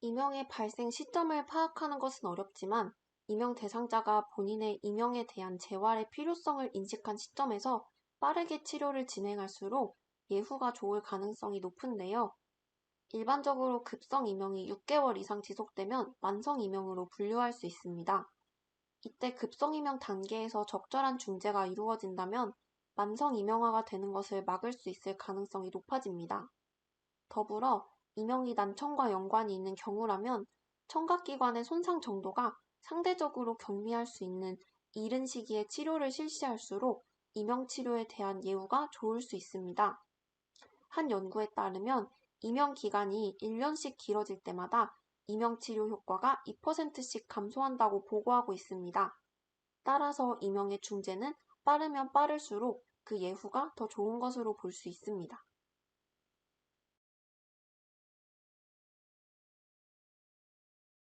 이명의 발생 시점을 파악하는 것은 어렵지만 이명 대상자가 본인의 이명에 대한 재활의 필요성을 인식한 시점에서 빠르게 치료를 진행할수록 예후가 좋을 가능성이 높은데요. 일반적으로 급성 이명이 6개월 이상 지속되면 만성 이명으로 분류할 수 있습니다. 이때 급성 이명 단계에서 적절한 중재가 이루어진다면 만성 이명화가 되는 것을 막을 수 있을 가능성이 높아집니다. 더불어 이명이 난청과 연관이 있는 경우라면 청각기관의 손상 정도가 상대적으로 경미할 수 있는 이른 시기에 치료를 실시할수록 이명 치료에 대한 예후가 좋을 수 있습니다. 한 연구에 따르면 이명 기간이 1년씩 길어질 때마다 이명 치료 효과가 2%씩 감소한다고 보고하고 있습니다. 따라서 이명의 중재는 빠르면 빠를수록 그 예후가 더 좋은 것으로 볼 수 있습니다.